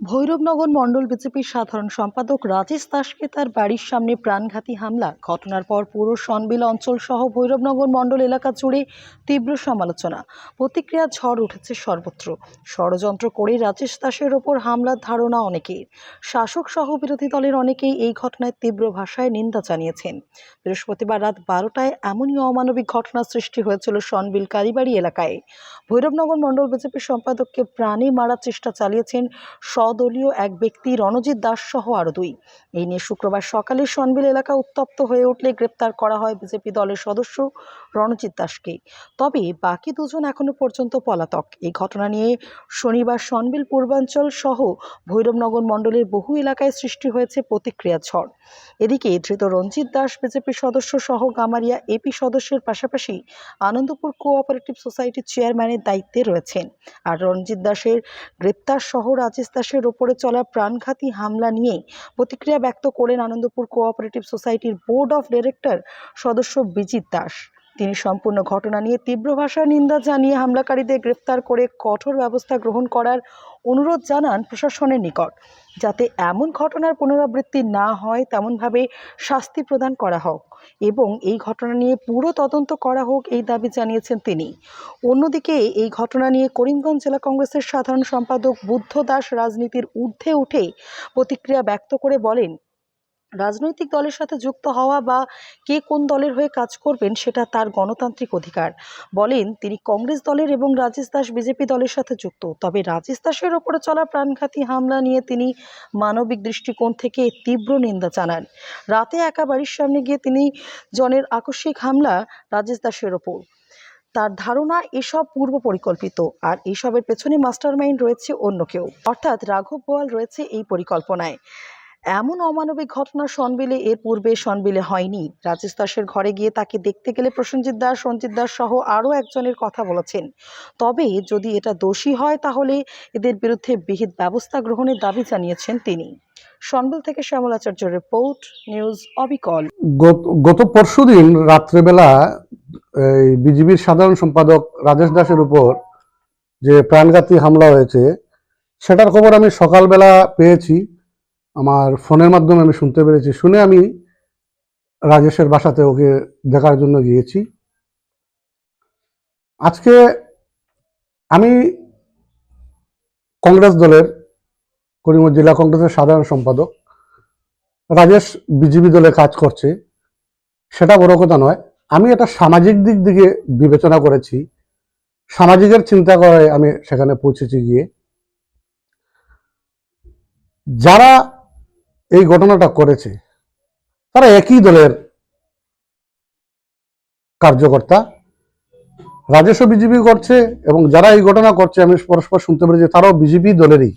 ভৈরবনগর মণ্ডল বিজেপির সাধারণ সম্পাদক রাজেশ দাসকে তার বাড়ির সামনে প্রাণঘাতী হামলা। ঘটনার পর পুরো সনবিল অঞ্চল সহ ভৈরবনগর মণ্ডল এলাকা জুড়ে তীব্র সমালোচনা। প্রতিক্রিয়া ঝড় উঠেছে সর্বত্র। ষড়যন্ত্র করে রাজেশ দাসের ওপর হামলার ধারণা অনেকের শাসক সহ বিরোধী দলের অনেকেই এই ঘটনায় তীব্র ভাষায় নিন্দা জানিয়েছেন। বৃহস্পতিবার রাত বারোটায় এমনই অমানবিক ঘটনা সৃষ্টি হয়েছিল সনবিল কালীবাড়ি এলাকায়। ভৈরবনগর মণ্ডল বিজেপির সম্পাদককে প্রাণে মারার চেষ্টা চালিয়েছেন স্বদলীয় এক ব্যক্তি রণজিৎ দাস সহ আরও দুই। এই নিয়ে শুক্রবার সকালে সনবিল এলাকা উত্তপ্ত হয়ে উঠলে গ্রেপ্তার করা হয় বিজেপি দলের সদস্য রণজিৎ দাসকে। তবে বাকি দুজন এখনও পর্যন্ত পলাতক। এই ঘটনা নিয়ে শনিবার সনবিল পূর্বাঞ্চল সহ ভৈরবনগর মণ্ডলের বহু এলাকায় সৃষ্টি হয়েছে প্রতিক্রিয়া ঝড়। এদিকে ধৃত রঞ্জিত দাস বিজেপির সদস্য সহ গামারিয়া এপি সদস্যের পাশাপাশি আনন্দপুর কোঅপারেটিভ সোসাইটির চেয়ারম্যানের দায়িত্বে রয়েছেন। আর রঞ্জিত দাসের গ্রেপ্তার সহ রাজেশ দাসের ওপরে চলা প্রাণঘাতী হামলা নিয়ে প্রতিক্রিয়া ব্যক্ত করেন আনন্দপুর কোঅপারেটিভ সোসাইটির বোর্ড অফ ডিরেক্টর সদস্য বিজিত দাস। তিনি সম্পূর্ণ ঘটনা নিয়ে তীব্র ভাষায় নিন্দা জানিয়ে হামলাকারীদের গ্রেফতার করে কঠোর ব্যবস্থা গ্রহণ করার অনুরোধ জানান প্রশাসনের নিকট। যাতে এমন ঘটনার পুনরাবৃত্তি না হয়, তেমনভাবে শাস্তি প্রদান করা হোক এবং এই ঘটনা নিয়ে পুরো তদন্ত করা হোক এই দাবি জানিয়েছেন তিনি। অন্যদিকে এই ঘটনা নিয়ে করিমগঞ্জ জেলা কংগ্রেসের সাধারণ সম্পাদক বুদ্ধ দাস রাজনীতির ঊর্ধ্বে উঠে প্রতিক্রিয়া ব্যক্ত করে বলেন রাজনৈতিক দলের সাথে যুক্ত হওয়া বা কে কোন দলের হয়ে কাজ করবেন সেটা তার গণতান্ত্রিক অধিকার। বলেন, তিনি কংগ্রেস দলের এবং রাজেশ দাস বিজেপি দলের সাথে যুক্ত। তবে রাজেশ দাসের ওপরে চলা প্রাণঘাতী হামলা নিয়ে তিনি মানবিক দৃষ্টিকোণ থেকে তীব্র নিন্দা জানান। রাতে একা বাড়ির সামনে গিয়ে তিনি জনের আকস্মিক হামলা রাজেশ দাসের ওপর। তার ধারণা, এসব পূর্ব পরিকল্পিত। আর এসবের পেছনে মাস্টারমাইন্ড রয়েছে অন্য কেউ। অর্থাৎ রাঘব বোয়াল রয়েছে এই পরিকল্পনায়। এমন অমানবিক ঘটনা সনবিলে, এর পূর্বে সনবিলে হয়নি। রাজেশ দাসের ঘরে গিয়ে তাকে দেখতে গেলে প্রসেনজিৎ দাস সঞ্জিত দাস সহ আরও একজনের কথা বলেছেন। তবে যদি এটা দোষী হয়, তাহলে এদের বিরুদ্ধে বিহিত ব্যবস্থা গ্রহণের দাবি জানিয়েছেন তিনি। সনবিল থেকে শ্যামলাচার্য রিপোর্ট, নিউজ অবিকল। গত- পরশুদিন রাত্রেবেলা, এই বিজিবির সাধারণ সম্পাদক রাজেশ দাসের উপর যে প্রাণঘাতী হামলা হয়েছে, সেটার খবর আমি সকালবেলা পেয়েছি। আমার ফোনের মাধ্যমে আমি শুনতে পেরেছি। শুনে আমি রাজেশের বাসাতে ওকে দেখার জন্য গিয়েছি। আজকে আমি কংগ্রেস দলের করিমগঞ্জ জেলা কংগ্রেসের সাধারণ সম্পাদক রাজেশ বিজেপি দলে কাজ করছে। সেটা বড় কথা নয়। আমি এটা সামাজিক দিক দিকে বিবেচনা করেছি। সামাজিকের চিন্তা করে আমি সেখানে পৌঁছেছি গিয়ে। যারা এই ঘটনাটা করেছে, তারা একই দলের কার্যকর্তা। রাজস্ব বিজেপি করছে এবং যারা এই ঘটনা করছে, আমি পরস্পর শুনতে পেরেছি তারাও বিজেপি দলেরই।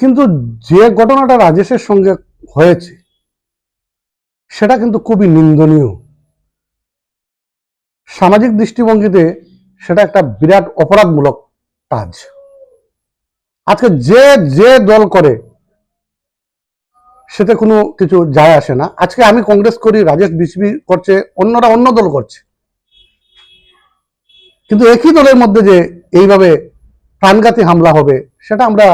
কিন্তু যে ঘটনাটা রাজেশের সঙ্গে হয়েছে, সেটা কিন্তু খুবই নিন্দনীয়। সামাজিক দৃষ্টিভঙ্গিতে সেটা একটা বিরাট অপরাধমূলক কাজ। আজকে যে যে দল করে সেতে কোনো কিছু যায় আসে না। আজকে আমি কংগ্রেস করি, রাজেশ বিসিবি করছে, অন্যরা অন্য দল করছে। কিন্তু একই দলের মধ্যে যে এইভাবে প্রাণঘাতী হামলা হবে, সেটা আমরা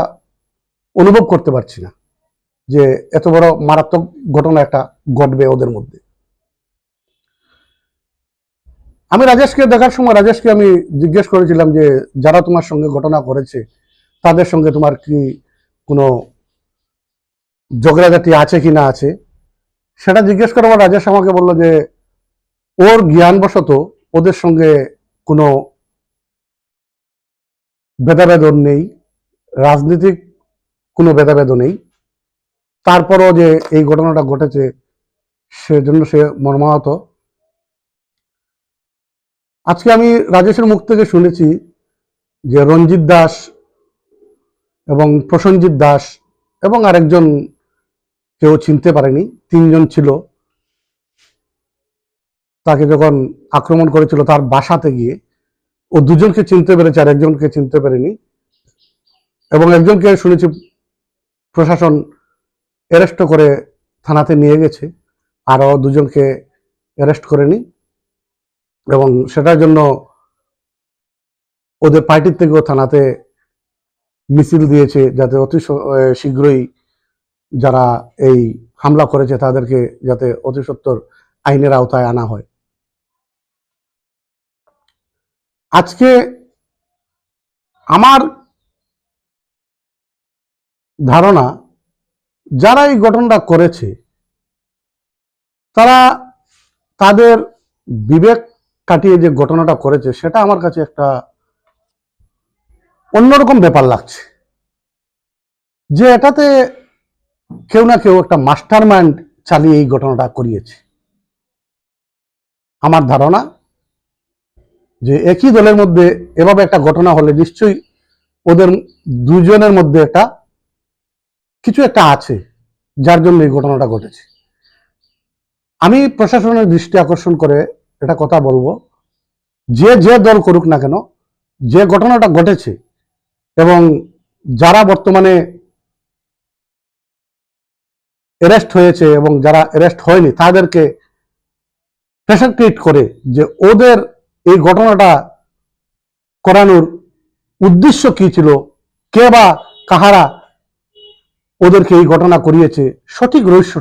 অনুভব করতে পারছি না যে এত বড় মারাত্মক ঘটনা একটা ঘটবে ওদের মধ্যে। আমি রাজেশকে দেখার সময় রাজেশকে আমি জিজ্ঞেস করেছিলাম যে, যারা তোমার সঙ্গে ঘটনা করেছে তাদের সঙ্গে তোমার কি কোনো ঝগড়াঝাটি আছে কি না আছে, সেটা জিজ্ঞেস করার পর রাজেশ আমাকে বলল যে, ওর জ্ঞানবশত ওদের সঙ্গে কোনো ভেদাভেদ ওর নেই, রাজনীতিক কোনো ভেদাভেদ নেই। তারপরও যে এই ঘটনাটা ঘটেছে, সেজন্য সে মর্মাহত। আজকে আমি রাজেশের মুখ থেকে শুনেছি যে রঞ্জিত দাস এবং প্রসঞ্জিৎ দাস এবং আরেকজন কেউ চিনতে পারেনি, তিনজন ছিল। তাকে যখন আক্রমণ করেছিল তার বাসাতে গিয়ে, ও দুজনকে চিনতে পেরেছে আর একজনকে চিনতে পারেনি। এবং একজনকে শুনেছি প্রশাসন অ্যারেস্ট করে থানাতে নিয়ে গেছে আরও দুজনকে অ্যারেস্ট করেনি। এবং সেটার জন্য ওদের পার্টির থেকেও থানাতে মিছিল দিয়েছে যাতে অতি শীঘ্রই যারা এই হামলা করেছে তাদেরকে যাতে অতি সত্বর আইনের আওতায় আনা হয়। আজকে আমার ধারণা, যারা এই ঘটনাটা করেছে, তারা তাদের বিবেক কাটিয়ে যে ঘটনাটা করেছে, সেটা আমার কাছে একটা অন্যরকম ব্যাপার লাগছে। যে এটাতে কেউ না কেউ একটা মাস্টার মাইন্ড চালিয়ে এই ঘটনাটা করিয়েছে। আমার ধারণা যে একই দলের মধ্যে এভাবে একটা ঘটনা হলে নিশ্চয়ই ওদের দুজনের মধ্যে একটা কিছু একটা আছে যার জন্য এই ঘটনাটা ঘটেছে। আমি প্রশাসনের দৃষ্টি আকর্ষণ করে এটা কথা বলব। যে যে দল করুক না কেন, যে ঘটনাটা ঘটেছে এবং যারা বর্তমানে অ্যারেস্ট হয়েছে এবং যারা অ্যারেস্ট হয়নি, তাদেরকে প্রেশার ক্রিয়েট করে যে ওদের এই ঘটনাটা করানোর উদ্দেশ্য কি ছিল, কে বা কাহারা ওদেরকে এই ঘটনা করিয়েছে, সঠিক রহস্য